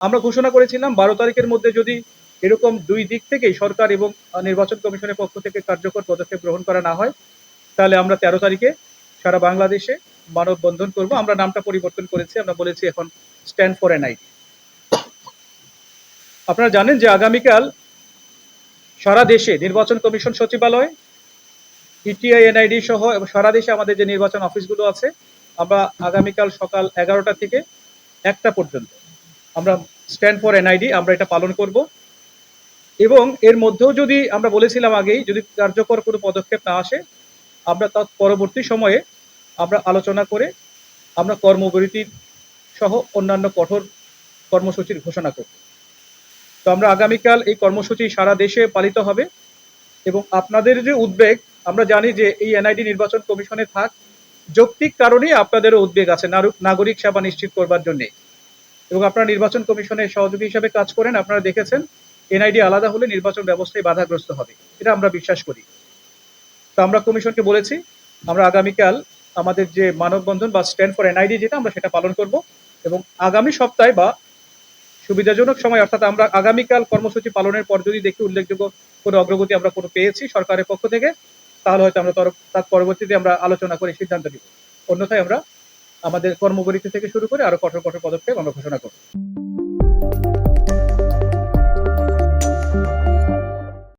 আমরা ঘোষণা করেছিলাম বারো তারিখের মধ্যে যদি এরকম দুই দিক থেকেই সরকার এবং নির্বাচন কমিশনের পক্ষ থেকে কার্যকর পদক্ষেপ গ্রহণ করা না হয়, তাহলে আমরা তেরো তারিখে সারা বাংলাদেশে মানববন্ধন করব। আমরা নামটা পরিবর্তন করেছি, আমরা বলেছি এখন স্ট্যান্ড ফর এনআইডি আপনারা জানেন যে আগামীকাল সারা দেশে নির্বাচন কমিশন সচিবালয় ইটিআই এনআইডি সহ সারা দেশে আমাদের যে নির্বাচন অফিসগুলো আছে, আমরা আগামীকাল সকাল এগারোটা থেকে একটা পর্যন্ত আমরা স্ট্যান্ড ফর এনআইডি আমরা এটা পালন করব। এবং এর মধ্যেও যদি আমরা বলেছিলাম আগেই, যদি কার্যকর কোনো পদক্ষেপ না আসে, আমরা তার পরবর্তী সময়ে আমরা আলোচনা করে আমরা কর্মবিরতি সহ অন্যান্য কঠোর কর্মসূচির ঘোষণা করব। তো আমরা আগামীকাল এই কর্মসূচি সারা দেশে পালিত হবে এবং আপনাদের যে উদ্বেগ, আমরা জানি যে এই এনআইডি নির্বাচন কমিশনে থাক, যৌক্তিক কারণেই আপনাদেরও উদ্বেগ আছে নাগরিক সেবা নিশ্চিত করবার জন্য। এবং আপনারা নির্বাচন কমিশনের সহযোগী হিসাবে কাজ করেন, আপনারা দেখেছেন, এনআইডি আলাদা হলে নির্বাচন ব্যবস্থায় বাধাগ্রস্ত হবে। এটা আমরা বিশ্বাস করি। তো আমরা কমিশনকে বলেছি, আমরা আগামীকাল আমাদের যে মানববন্ধন বা স্ট্যান্ড ফর এনআইডি যেটা, আমরা সেটা পালন করব এবং আগামী সপ্তাহে বা সুবিধাজনক সময়, অর্থাৎ আমরা আগামীকাল কর্মসূচি পালনের পর যদি দেখি উল্লেখযোগ্য কোনো অগ্রগতি আমরা কোনো পেয়েছি সরকারের পক্ষ থেকে, তাহলে হয়তো আমরা তর- পরবর্তীতে আমরা আলোচনা করে সিদ্ধান্ত নিব। অন্যথায় আমরা আমাদের কর্মপরিধি থেকে শুরু করে আরও কঠোর কঠোর পদক্ষেপ আমরা ঘোষণা করব।